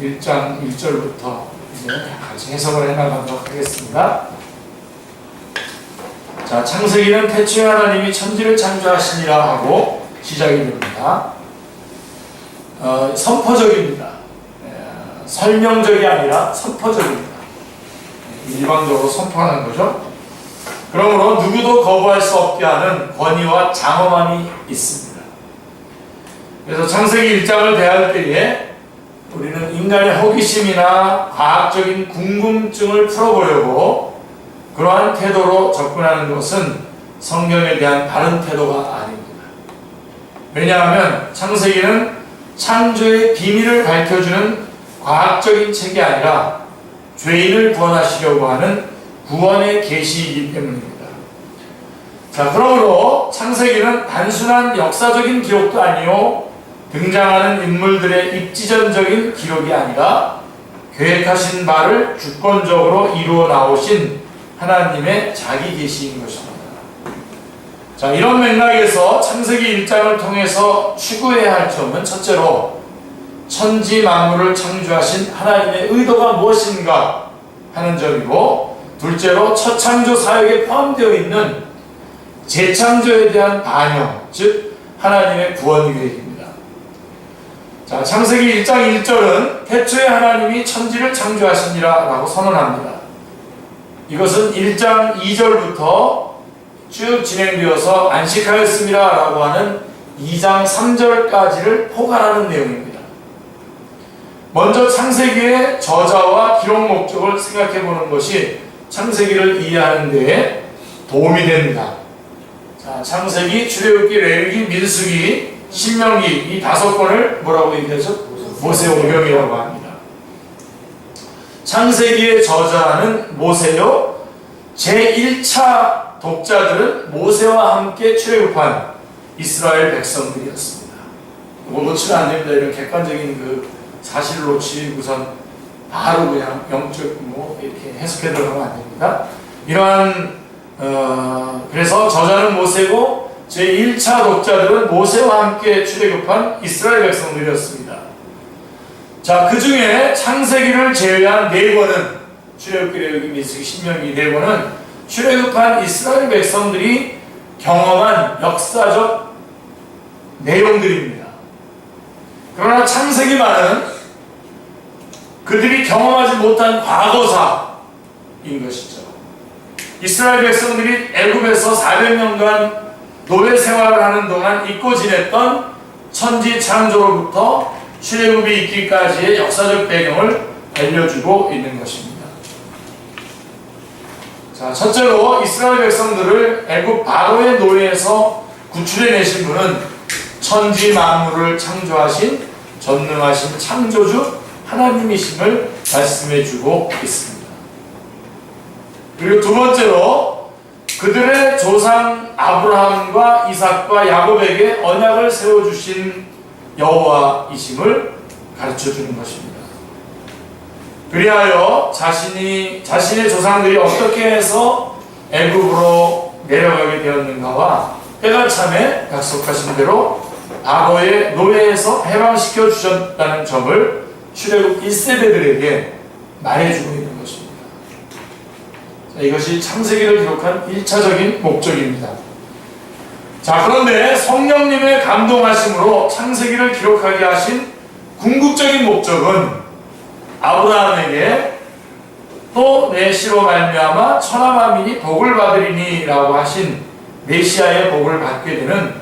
1장 1절부터 이제 같이 해석을 해나가도록 하겠습니다. 자, 창세기는 태초에 하나님이 천지를 창조하시니라 하고 시작이 됩니다. 어, 선포적입니다. 에, 설명적이 아니라 선포적입니다. 일방적으로 선포하는 거죠. 그러므로 누구도 거부할 수 없게 하는 권위와 장엄함이 있습니다. 그래서 창세기 1장을 대할 때에 우리는 인간의 호기심이나 과학적인 궁금증을 풀어보려고 그러한 태도로 접근하는 것은 성경에 대한 바른 태도가 아닙니다. 왜냐하면 창세기는 창조의 비밀을 밝혀주는 과학적인 책이 아니라 죄인을 구원하시려고 하는 구원의 계시이기 때문입니다. 자, 그러므로 창세기는 단순한 역사적인 기록도 아니요 등장하는 인물들의 입지전적인 기록이 아니라 계획하신 바를 주권적으로 이루어 나오신 하나님의 자기 계시인 것입니다. 자, 이런 맥락에서 창세기 1장을 통해서 추구해야 할 점은 첫째로 천지 만물을 창조하신 하나님의 의도가 무엇인가 하는 점이고 둘째로 첫 창조 사역에 포함되어 있는 재창조에 대한 반영, 즉 하나님의 구원 계획입니다. 자, 창세기 1장 1절은 태초에 하나님이 천지를 창조하시니라 라고 선언합니다. 이것은 1장 2절부터 쭉 진행되어서 안식하였습니다 라고 하는 2장 3절까지를 포괄하는 내용입니다. 먼저 창세기의 저자와 기록 목적을 생각해 보는 것이 창세기를 이해하는 데에 도움이 됩니다. 자, 창세기, 출애굽기, 레위기, 민수기, 신명기 이 다섯 권을 뭐라고 얘기하죠? 모세오경이라고 합니다. 창세기의 저자는 모세요. 제1차 독자들은 모세와 함께 출애굽한 이스라엘 백성들이었습니다. 뭐 놓치면 안 됩니다. 이런 객관적인 그 사실을 놓치고선 바로 그냥 영적 뭐 이렇게 해석해 들어가면 안 됩니다. 이러한 어, 그래서 저자는 모세고 제1차 독자들은 모세와 함께 출애굽한 이스라엘 백성들이었습니다. 자, 그 중에 창세기를 제외한 네 권은 출애굽기, 레위기, 민수기, 신명기 네 권은 출애굽한 이스라엘 백성들이 경험한 역사적 내용들입니다. 그러나 창세기만은 그들이 경험하지 못한 과거사인 것이죠. 이스라엘 백성들이 애굽에서 400년간 노예 생활을 하는 동안 잊고 지냈던 천지 창조로부터 출애굽이 있기까지의 역사적 배경을 알려주고 있는 것입니다. 자, 첫째로 이스라엘 백성들을 애굽 바로의 노예에서 구출해내신 분은 천지 만물을 창조하신 전능하신 창조주 하나님이심을 말씀해주고 있습니다. 그리고 두 번째로 그들의 조상 아브라함과 이삭과 야곱에게 언약을 세워주신 여호와이심을 가르쳐 주는 것입니다. 그리하여 자신이 자신의 조상들이 어떻게 해서 애굽으로 내려가게 되었는가와 때가 참에 약속하신 대로 과거의 노예에서 해방시켜 주셨다는 점을 출애굽 1세대들에게 말해주고 이것이 창세기를 기록한 1차적인 목적입니다. 자, 그런데 성령님의 감동하심으로 창세기를 기록하게 하신 궁극적인 목적은 아브라함에게 또 내 씨로 말미암아 천하 만민이 복을 받으리니라고 하신 메시아의 복을 받게 되는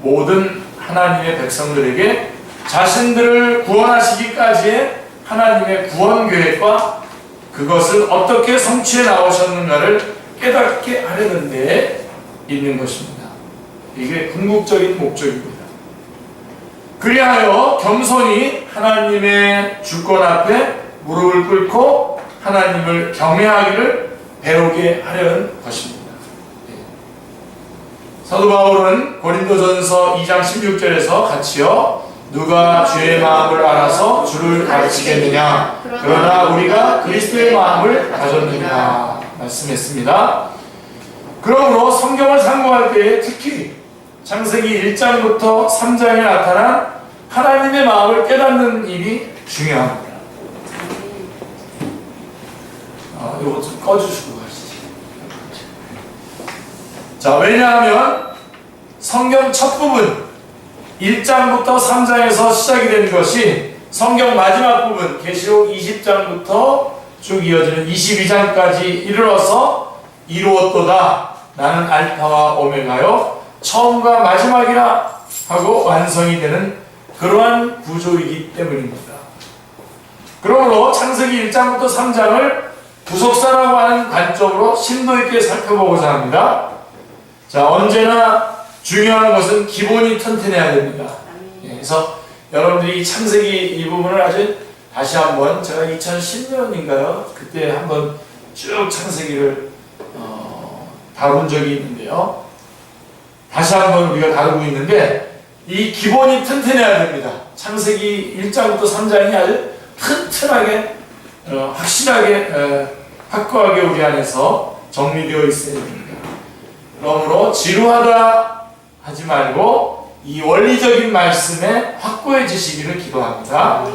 모든 하나님의 백성들에게 자신들을 구원하시기까지의 하나님의 구원 계획과 그것을 어떻게 성취해 나오셨는가를 깨닫게 하려는 데 있는 것입니다. 이게 궁극적인 목적입니다. 그리하여 겸손히 하나님의 주권 앞에 무릎을 꿇고 하나님을 경외하기를 배우게 하려는 것입니다. 예. 사도 바울은 고린도전서 2장 16절에서 같이요 누가 주의 마음을 알아서 주를 가르치겠느냐? 그러나 우리가 그리스도의 마음을 가졌느냐? 말씀했습니다. 그러므로 성경을 상고할 때에 특히 창세기 1장부터 3장에 나타난 하나님의 마음을 깨닫는 일이 중요합니다. 아, 이거 좀 꺼주시고 가시죠. 자, 왜냐하면 성경 첫 부분, 1장부터 3장에서 시작이 되는 것이 성경 마지막 부분 계시록 20장부터 쭉 이어지는 22장까지 이르러서 이루었도다. 나는 알파와 오메가요. 처음과 마지막이라 하고 완성이 되는 그러한 구조이기 때문입니다. 그러므로 창세기 1장부터 3장을 구속사라고 하는 관점으로 심도 있게 살펴보고자 합니다. 자, 언제나 중요한 것은 기본이 튼튼해야 됩니다. 예, 그래서 여러분들이 이 창세기 이 부분을 아주 다시 한번 제가 2010년인가요? 그때 한번 쭉 창세기를 어, 다룬 적이 있는데요. 다시 한번 우리가 다루고 있는데 이 기본이 튼튼해야 됩니다. 창세기 1장부터 3장이 아주 튼튼하게 어, 확실하게 에, 확고하게 우리 안에서 정리되어 있어야 됩니다. 그러므로 지루하다 하지 말고 이 원리적인 말씀에 확고해 지시기를 기도합니다.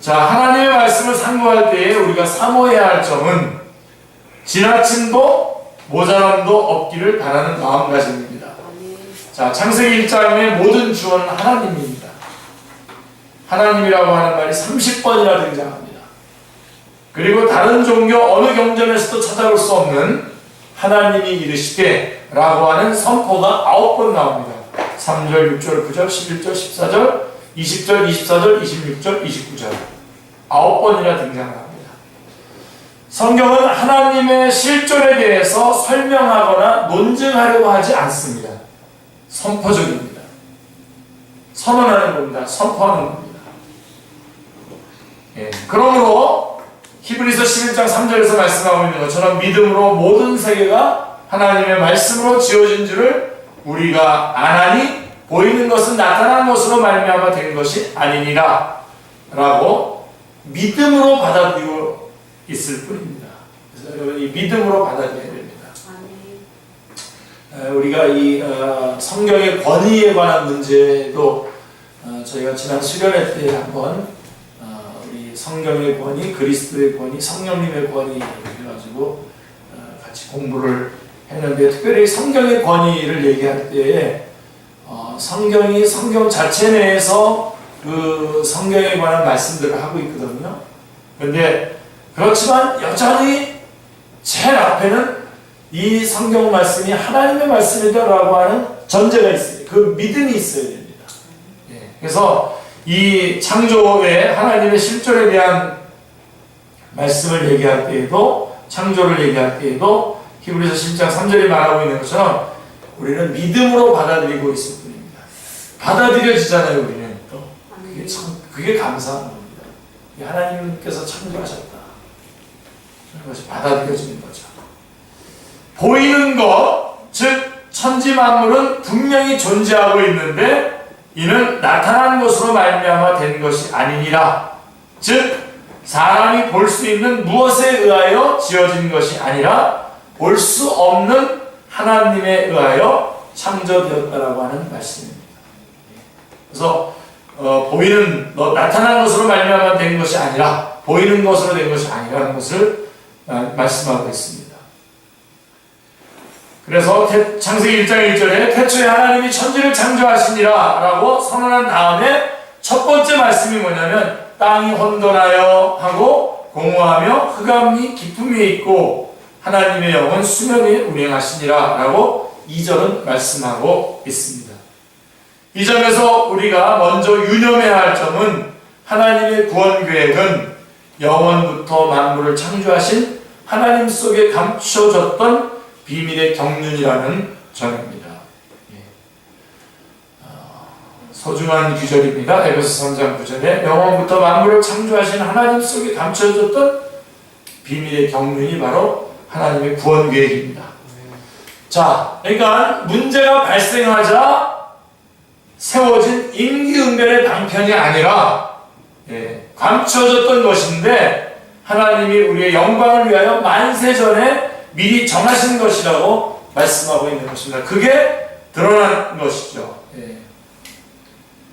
자, 하나님의 말씀을 상고할 때에 우리가 사모해야 할 점은 지나침도 모자람도 없기를 바라는 마음가짐입니다. 자, 창세기 1장의 모든 주어는 하나님입니다. 하나님이라고 하는 말이 30번이나 등장합니다. 그리고 다른 종교 어느 경전에서도 찾아볼 수 없는 하나님이 이르시되 라고 하는 선포가 9번 나옵니다. 3절, 6절, 9절, 11절, 14절, 20절, 24절, 26절, 29절. 9번이나 등장합니다. 성경은 하나님의 실존에 대해서 설명하거나 논증하려고 하지 않습니다. 선포적입니다. 선언하는 겁니다. 선포하는 겁니다. 예, 그러므로 히브리서 11장 3절에서 말씀하고 있는 것처럼 믿음으로 모든 세계가 하나님의 말씀으로 지어진 줄을 우리가 아나니 보이는 것은 나타난 것으로 말미암아 된 것이 아니니라 라고 믿음으로 받아들이고 있을 뿐입니다. 그래서 여러분 이 믿음으로 받아들여야 됩니다. 에, 우리가 이 어, 성경의 권위에 관한 문제도 어, 저희가 지난 수련회 때 한번 성경의 권위, 그리스도의 권위, 성령님의 권위 해가지고 어, 같이 공부를 했는데 특별히 성경의 권위를 얘기할 때에 어, 성경이 성경 자체 내에서 그 성경에 관한 말씀들을 하고 있거든요. 그런데 그렇지만 여전히 제일 앞에는 이 성경 말씀이 하나님의 말씀이다라고 하는 전제가 있어요. 그 믿음이 있어야 됩니다. 예, 그래서 이 창조의 하나님의 실존에 대한 말씀을 얘기할 때에도 창조를 얘기할 때에도 히브리서 10장 3절이 말하고 있는 것처럼 우리는 믿음으로 받아들이고 있을 뿐입니다. 받아들여지잖아요, 우리는 또. 그게 참 그게 감사한 겁니다. 이 하나님께서 창조하셨다. 그것이 받아들여지는 거죠. 보이는 것, 즉 천지 만물은 분명히 존재하고 있는데 이는 나타난 것으로 말미암아 된 것이 아니니라. 즉 사람이 볼 수 있는 무엇에 의하여 지어진 것이 아니라 볼 수 없는 하나님에 의하여 창조되었다라고 하는 말씀입니다. 그래서 어, 보이는 너, 나타난 것으로 말미암아 된 것이 아니라 보이는 것으로 된 것이 아니라는 것을 어, 말씀하고 있습니다. 그래서 태, 창세기 1장 1절에 태초에 하나님이 천지를 창조하시니라 라고 선언한 다음에 첫 번째 말씀이 뭐냐면 땅이 혼돈하여 하고 공허하며 흑암이 기품이 있고 하나님의 영은 수면에 운행하시니라 라고 2절은 말씀하고 있습니다. 이 점에서 우리가 먼저 유념해야 할 점은 하나님의 구원 계획은 영원부터 만물을 창조하신 하나님 속에 감춰졌던 비밀의 경륜이라는 점입니다. 예. 어, 소중한 규절입니다. 에베소 3장 9절에 영원부터 만물을 창조하신 하나님 속에 감춰졌던 비밀의 경륜이 바로 하나님의 구원 계획입니다. 자, 그러니까 문제가 발생하자 세워진 임기응변의 방편이 아니라 예, 감춰졌던 것인데 하나님이 우리의 영광을 위하여 만세전에 미리 정하신 것이라고 말씀하고 있는 것입니다. 그게 드러난 것이죠. 예.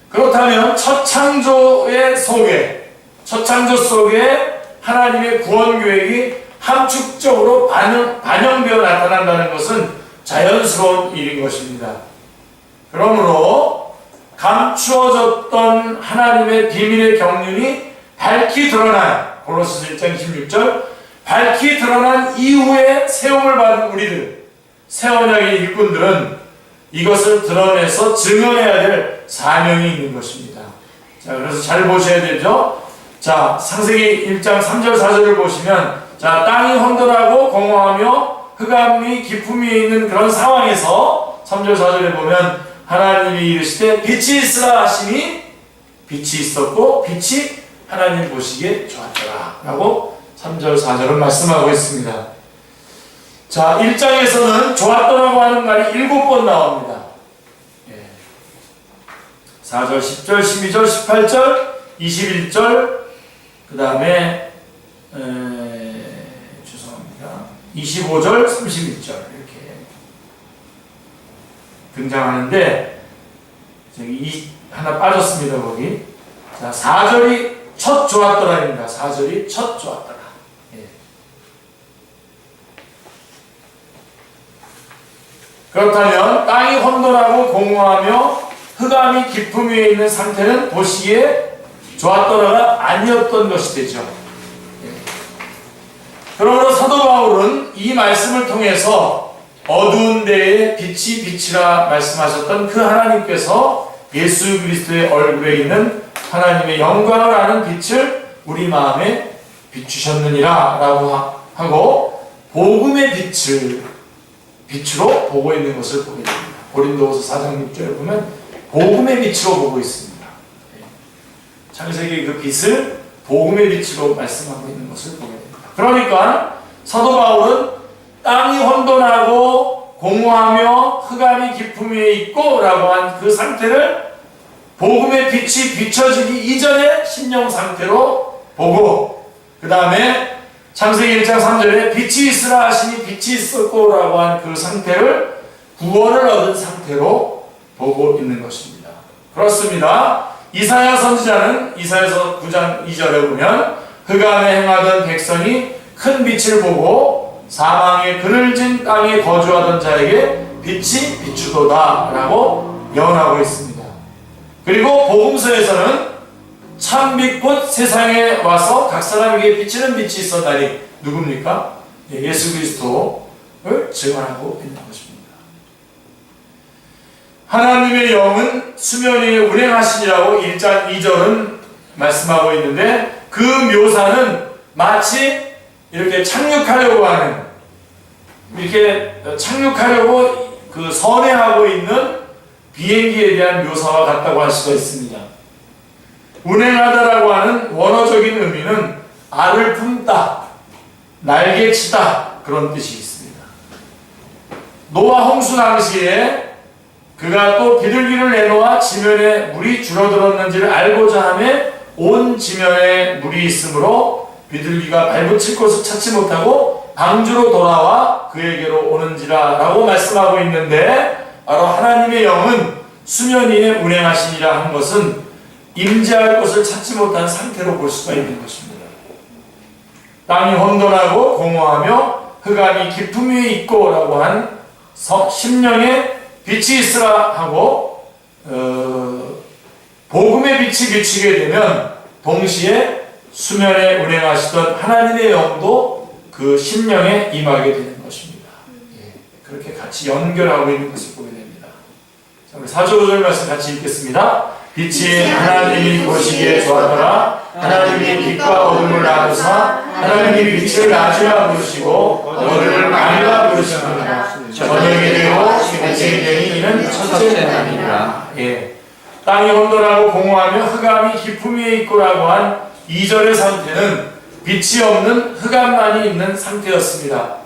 그렇다면 첫 창조의 속에 첫 창조 속에 하나님의 구원 계획이 함축적으로 반영, 반영되어 나타난다는 것은 자연스러운 일인 것입니다. 그러므로 감추어졌던 하나님의 비밀의 경륜이 밝히 드러난 골로새서 1장 16절 밝히 드러난 이후에 세움을 받은 우리들 새 언약의 일꾼들은 이것을 드러내서 증언해야 될 사명이 있는 것입니다. 자, 그래서 잘 보셔야 되죠. 자, 창세기 1장 3절 4절을 보시면 자, 땅이 혼돈하고 공허하며 흑암이 기품이 있는 그런 상황에서 3절 4절에 보면 하나님이 이르시되 빛이 있으라 하시니 빛이 있었고 빛이 하나님 보시기에 좋았더라 라고 3절 4절은 말씀하고 있습니다. 자, 1장에서는 좋았더라고 하는 말이 7번 나옵니다. 예. 4절, 10절, 12절, 18절, 21절, 그 다음에 죄송합니다. 25절, 31절 이렇게 등장하는데 이 하나 빠졌습니다 거기. 자 4절이 첫 좋았더라입니다. 4절이 첫 좋았더라. 예. 그렇다면 땅이 혼돈하고 공허하며 흑암이 깊음 위에 있는 상태는 보시기에 좋았더라가 아니었던 것이 되죠. 예. 그러므로 사도 바울은 이 말씀을 통해서 어두운 데에 빛이 빛이라 말씀하셨던 그 하나님께서 예수 그리스도의 얼굴에 있는 하나님의 영광을 아는 빛을 우리 마음에 비추셨느니라 라고 하고 복음의 빛을 빛으로 보고 있는 것을 보게 됩니다. 고린도후서 4장 6절에 보면 복음의 빛으로 보고 있습니다. 창세기 그 빛을 복음의 빛으로 말씀하고 있는 것을 보게 됩니다. 그러니까 사도 바울은 땅이 혼돈하고 공허하며 흑암이 깊음 위에 있고 라고 한 그 상태를 복음의 빛이 비춰지기 이전의 신령 상태로 보고 그 다음에 창세기 1장 3절에 빛이 있으라 하시니 빛이 있었고 라고 한 그 상태를 구원을 얻은 상태로 보고 있는 것입니다. 그렇습니다. 이사야 선지자는 이사야서 9장 2절에 보면 흑암에 행하던 백성이 큰 빛을 보고 사망의 그늘 진 땅에 거주하던 자에게 빛이 비추도다 라고 예언하고 있습니다. 그리고 복음서에서는 참빛 곧 세상에 와서 각 사람에게 비치는 빛이 있었다니 누굽니까? 예, 예수 그리스도를 증언하고 있는 것입니다. 하나님의 영은 수면 위에 운행하시니라고 1장 2절은 말씀하고 있는데 그 묘사는 마치 이렇게 착륙하려고 하는 이렇게 착륙하려고 그 선회하고 있는 비행기에 대한 묘사와 같다고 할 수가 있습니다. 운행하다라고 하는 원어적인 의미는 알을 품다, 날개치다 그런 뜻이 있습니다. 노아 홍수 당시에 그가 또 비둘기를 내놓아 지면에 물이 줄어들었는지를 알고자 하며 온 지면에 물이 있으므로 비둘기가 발붙일 곳을 찾지 못하고 방주로 돌아와 그에게로 오는지라 라고 말씀하고 있는데 바로 하나님의 영은 수면 위에 운행하시니라 한 것은 임재할 곳을 찾지 못한 상태로 볼 수가 있는 것입니다. 땅이 혼돈하고 공허하며 흑암이 깊음 위에 있고 라고 한 심령의 빛이 있으라 하고 어, 복음의 빛이 비치게 되면 동시에 수면에 운행하시던 하나님의 영도 그 심령에 임하게 되는 것입니다. 예, 그렇게 같이 연결하고 있는 것을 보게 됩니다. 자, 우리 4절 5절 말씀 같이 읽겠습니다. 빛이 하나님이 보시기에 좋았더라 하나님이 빛과 어둠을 나누사 하나님이 빛을 낮이라 부르시고 어둠을 밤이라 부르시느니라 저녁이 되고 아침이 되니 이는 첫째 날이니라 예. 땅이 혼돈하고 공허하며 흑암이 깊음 위에 있고라고 한 2절의 상태는 빛이 없는 흑암만이 있는 상태였습니다.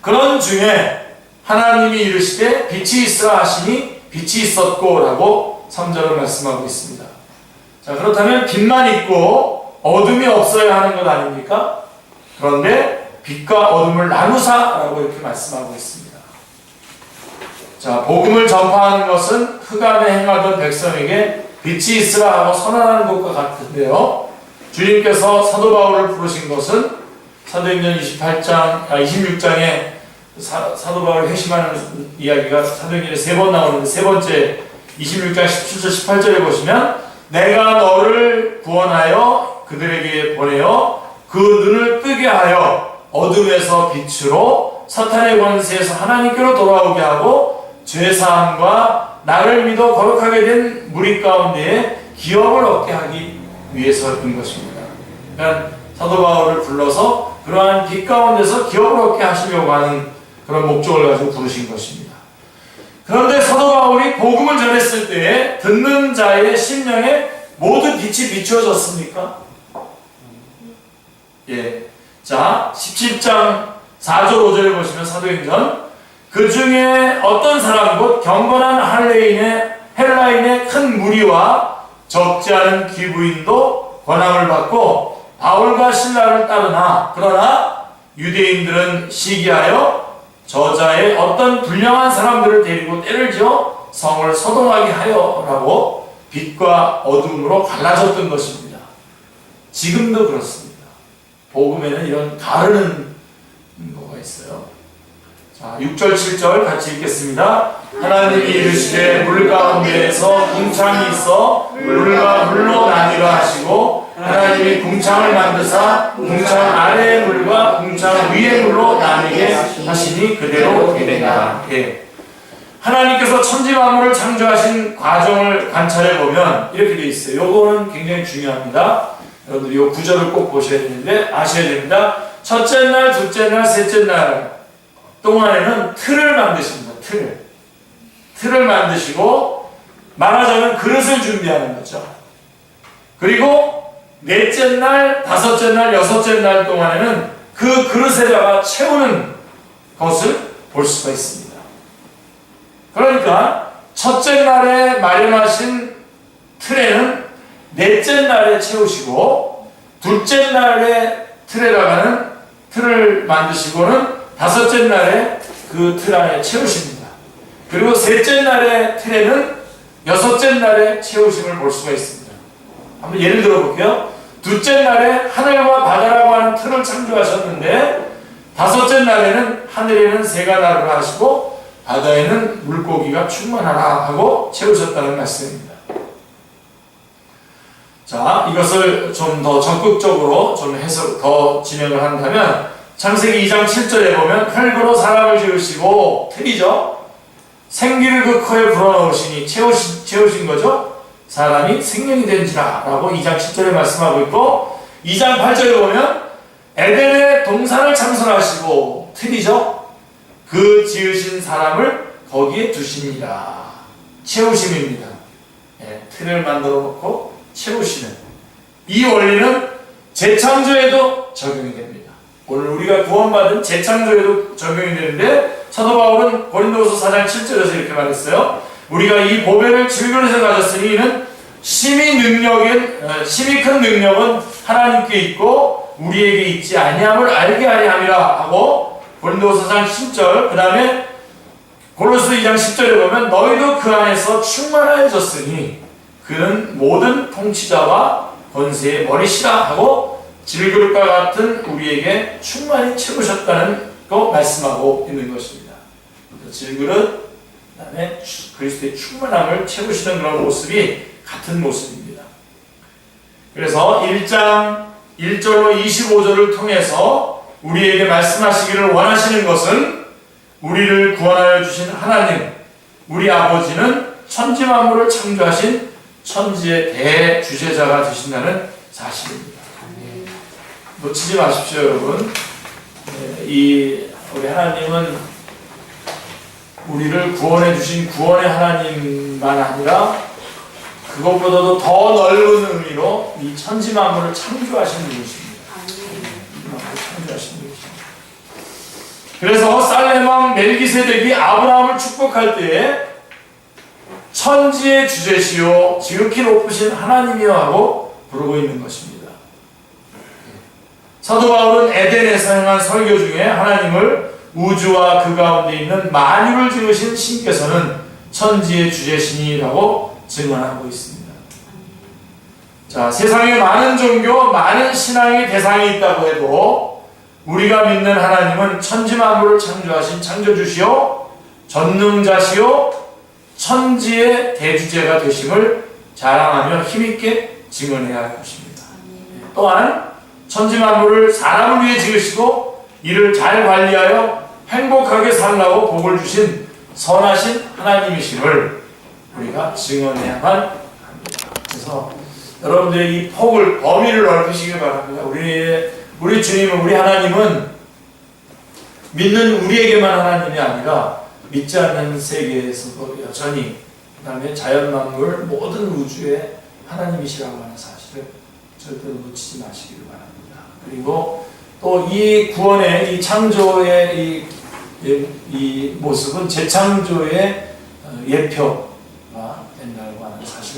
그런 중에 하나님이 이르시되 빛이 있으라 하시니 빛이 있었고 라고 3절을 말씀하고 있습니다. 자, 그렇다면 빛만 있고 어둠이 없어야 하는 것 아닙니까? 그런데 빛과 어둠을 나누사라고 이렇게 말씀하고 있습니다. 자, 복음을 전파하는 것은 흑암에 행하던 백성에게 빛이 있으라 하고 선언하는 것과 같은데요. 주님께서 사도 바울을 부르신 것은 사도행전 28장, 아, 26장에 사, 사도 바울이 회심하는 이야기가 사도행전에 세 번 나오는데 세 번째 26장 17절 18절에 보시면 내가 너를 구원하여 그들에게 보내어 그 눈을 뜨게 하여 어둠에서 빛으로 사탄의 권세에서 하나님께로 돌아오게 하고 죄사함과 나를 믿어 거룩하게 된 무리 가운데에 기업을 얻게 하기 위해서인 것입니다. 그러니까 사도 바울을 불러서 그러한 빛 가운데서 기업을 얻게 하시려고 하는 그런 목적을 가지고 부르신 것입니다. 그런데 사도 바울이 복음을 전했을 때 듣는 자의 심령에 모든 빛이 비추어졌습니까? 예. 자, 17장 4절 5절에 보시면 사도행전 그 중에 어떤 사람 곧 경건한 할레인의 헬라인의 큰 무리와 적지 않은 기부인도 권함을 받고 바울과 신라를 따르나 그러나 유대인들은 시기하여 저자의 어떤 불량한 사람들을 데리고 때를 지어 성을 소동하게 하여라고 빛과 어둠으로 갈라졌던 것입니다. 지금도 그렇습니다. 복음에는 이런 가르는 뭐가 있어요. 자, 6절 7절 같이 읽겠습니다. 하나님이 이르시되 물 가운데에서 궁창이 있어 물과 물로 나뉘라 하시고 하나님이 궁창을 만드사 궁창 아래의 물과 궁창 위의 물로 나뉘게 하시니 그대로 되니라. 예. 하나님께서 천지 만물을 창조하신 과정을 관찰해 보면 이렇게 돼 있어요. 요거는 굉장히 중요합니다. 여러분들 요 구절을 꼭 보셔야 되는데 아셔야 됩니다. 첫째 날, 둘째 날, 셋째 날 동안에는 틀을 만드십니다. 틀을. 틀을 만드시고 말하자면 그릇을 준비하는 거죠. 그리고 넷째 날, 다섯째 날, 여섯째 날 동안에는 그 그릇에다가 채우는 것을 볼 수가 있습니다. 그러니까 첫째 날에 마련하신 틀에는 넷째 날에 채우시고 둘째 날에 틀에다가는 틀을 만드시고는 다섯째 날에 그 틀 안에 채우십니다. 그리고 셋째 날의 틀에는 여섯째 날에 채우심을 볼 수가 있습니다. 한번 예를 들어 볼게요. 둘째 날에 하늘과 바다라고 하는 틀을 창조하셨는데 다섯째 날에는 하늘에는 새가 나르라 하시고 바다에는 물고기가 충만하라 하고 채우셨다는 말씀입니다. 자, 이것을 좀 더 적극적으로 좀 해석, 더 진행을 한다면 창세기 2장 7절에 보면 흙으로 사람을 지으시고 틀이죠. 생기를 그 코에 불어넣으시니 채우신, 채우신 거죠. 사람이 생명이 된지라 라고 2장 7절에 말씀하고 있고 2장 8절에 보면 에덴의 동산을 창설하시고 틀이죠. 그 지으신 사람을 거기에 두십니다. 채우심입니다. 예, 틀을 만들어 놓고 채우시는 이 원리는 재창조에도 적용이 됩니다. 오늘 우리가 구원받은 재창조에도 적용이 되는데 사도 바울은 고린도후서 4장 7절에서 이렇게 말했어요. 우리가 이 보배를 질그릇에 가졌으니 이는 심히 능력인 어, 심히 큰 능력은 하나님께 있고 우리에게 있지 아니함을 알게 하려 함이라 하고 고린도후서 4장 10절 그 다음에 골로새 2장 10절에 보면 너희도 그 안에서 충만하여졌으니 그는 모든 통치자와 권세의 머리시라 하고 질그릇과 같은 우리에게 충만히 채우셨다는 거 말씀하고 있는 것입니다. 질그릇, 그 다음에 그리스도의 충만함을 채우시는 그런 모습이 같은 모습입니다. 그래서 1장 1절로 25절을 통해서 우리에게 말씀하시기를 원하시는 것은 우리를 구원하여 주신 하나님, 우리 아버지는 천지 만물을 창조하신 천지의 대주제자가 되신다는 사실입니다. 놓치지 마십시오, 여러분. 네, 이 우리 하나님은 우리를 구원해 주신 구원의 하나님만 아니라 그것보다도 더 넓은 의미로 이 천지 만물을 창조하신 분이십니다. 만물을 창조하신 분이십니다. 그래서 살레망 멜기세덱이 아브라함을 축복할 때에 천지의 주제시요 지극히 높으신 하나님이여 하고 부르고 있는 것입니다. 사도 바울은 에덴에서 행한 설교 중에 하나님을 우주와 그 가운데 있는 만유를 지으신 신께서는 천지의 주제신이라고 증언하고 있습니다. 자, 세상에 많은 종교, 많은 신앙의 대상이 있다고 해도 우리가 믿는 하나님은 천지 만물을 창조하신 창조주시요 전능자시요 천지의 대주제가 되심을 자랑하며 힘있게 증언해야 할 것입니다. 또한 천지 만물을 사람을 위해 지으시고 이를 잘 관리하여 행복하게 살라고 복을 주신 선하신 하나님이심을 우리가 증언해야만 합니다. 그래서 여러분들의 이 폭을 범위를 넓히시기 바랍니다. 우리 우리 주님은 우리 하나님은 믿는 우리에게만 하나님이 아니라 믿지 않는 세계에서도 여전히 그다음에 자연 만물 모든 우주의 하나님이시라고 하는 사실을 절대로 놓치지 마시기를 바랍니다. 그리고 또 이 구원의 이 창조의 이, 이, 이 모습은 재창조의 어, 하는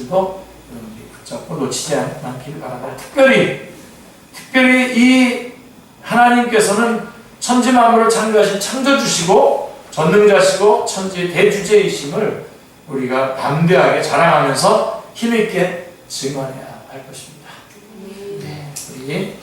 사실도 여러분들이 붙잡고 놓치지 않- 않기를 바랍니다. 특별히 특별히 이 하나님께서는 천지 만물을 창조하신 창조주시고 전능자시고 천지의 대주제이심을 우리가 담대하게 자랑하면서 힘있게 증언해야 할 것입니다. 네, 우리